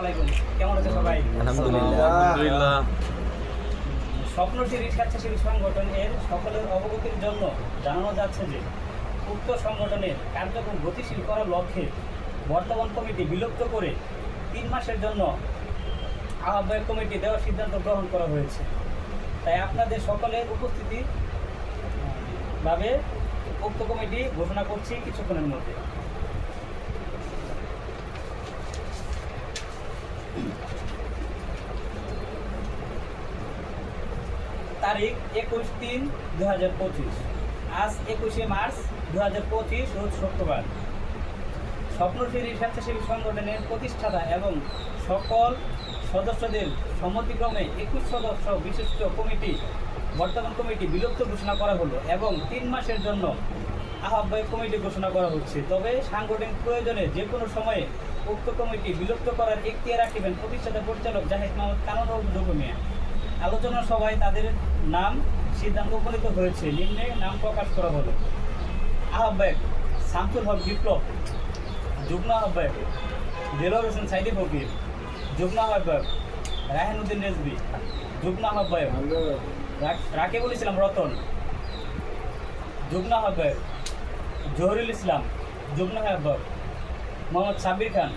আলাইকুম কেমন আছে সবাই? আলহামদুলিল্লাহ। স্বপ্নশিরি স্বেচ্ছাসেবী সংগঠন এর সকলের অবগতির জন্য জানানো যাচ্ছে যে উক্ত সংগঠনের কার্যক্রম গতিশীল করার লক্ষ্যে বর্তমান কমিটি বিলুপ্ত করে তিন মাসের জন্য আহ্বায়ক কমিটি দেওয়ার সিদ্ধান্ত গ্রহণ করা হয়েছে। তাই আপনাদের সকলের উপস্থিতি ভাবে উক্ত কমিটি ঘোষণা করছি কিছুক্ষণের মধ্যে। তারিখ একুশ তিন দু হাজার পঁচিশ। আজ একুশে মার্চ দু হাজার পঁচিশ, রোজ শুক্রবার। স্বপ্নশিরি স্বেচ্ছাসেবী সংগঠনের প্রতিষ্ঠাতা এবং সকল সদস্যদের সম্মতিক্রমে একুশ সদস্য বিশিষ্ট কমিটি, বর্তমান কমিটি বিলুপ্ত ঘোষণা করা হলো এবং তিন মাসের জন্য আহ্বায়ক কমিটি ঘোষণা করা হচ্ছে। তবে সাংগঠনিক প্রয়োজনে যে কোনো সময়ে উক্ত কমিটি বিলুপ্ত করার এখতিয়ার রাখিবেন প্রতিষ্ঠাতা পরিচালক জাহিদ মোহাম্মদ কানুন ডকুমিয়া আলোচনা সভায় তাদের নাম সিদ্ধান্ত উপনীত হয়েছে। নিম্নে নাম প্রকাশ করা হলো আহ্বায়ক শামসুল হক বিপ্লব যুগ্ম আহ্বায়ক দেলোয়ার হোসেন সাইদি ফকির যুগ্ম আহ্বায়ক রাহেনুদ্দিন রেজবি যুগ্ম আহ্বায়ক রা- রাকিবুল ইসলাম রতন যুগ্ম আহ্বায়ক জহরুল ইসলাম যুগ্ম আহ্বায়ক মোহাম্মদ সাব্বির খান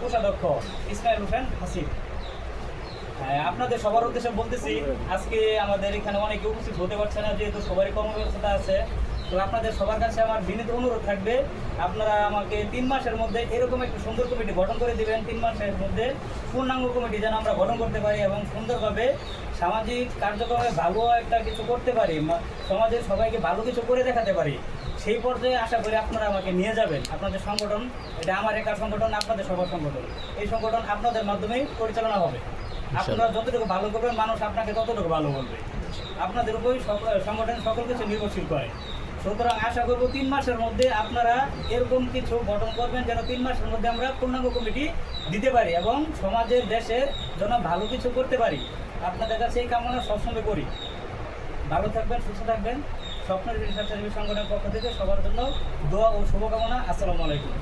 কোষাধ্যক্ষ ইসমাইল হোসেন হ্যাঁ, আপনাদের সবার উদ্দেশ্যে বলতেছি, আজকে আমাদের এখানে অনেকে উপস্থিত হতে পারছে না, যেহেতু সবারই কর্মব্যস্ততা আছে। তো আপনাদের সবার কাছে আমার বিনীত অনুরোধ থাকবে, আপনারা আমাকে তিন মাসের মধ্যে এরকম একটা সুন্দর কমিটি গঠন করে দিবেন। তিন মাসের মধ্যে পূর্ণাঙ্গ কমিটি যেন আমরা গঠন করতে পারি এবং সুন্দরভাবে সামাজিক কার্যক্রমে ভালো একটা কিছু করতে পারি সমাজের সবাইকে ভালো কিছু করে দেখাতে পারি, সেই পর্যায়ে আশা করি আপনারা আমাকে নিয়ে যাবেন। আপনাদের সংগঠন, এটা আমার একার সংগঠন, আপনাদের সবার সংগঠন। এই সংগঠন আপনাদের মাধ্যমেই পরিচালনা হবে। আপনারা যতটুকু ভালো করবেন, মানুষ আপনাকে ততটুকু ভালো বলবে। আপনাদের উপরই সংগঠন সকল কিছু নির্ভরশীল করে। সুতরাং আশা করব তিন মাসের মধ্যে আপনারা এরকম কিছু গঠন করবেন, যেন তিন মাসের মধ্যে আমরা পূর্ণাঙ্গ কমিটি দিতে পারি এবং সমাজের, দেশের জন্য ভালো কিছু করতে পারি। আপনাদের কাছে এই কামনা সবসময় করি। ভালো থাকবেন, সুস্থ থাকবেন। স্বপ্নের রিসার্চ সংগঠনের পক্ষ থেকে সবার জন্য দোয়া ও শুভকামনা। আসসালামু আলাইকুম।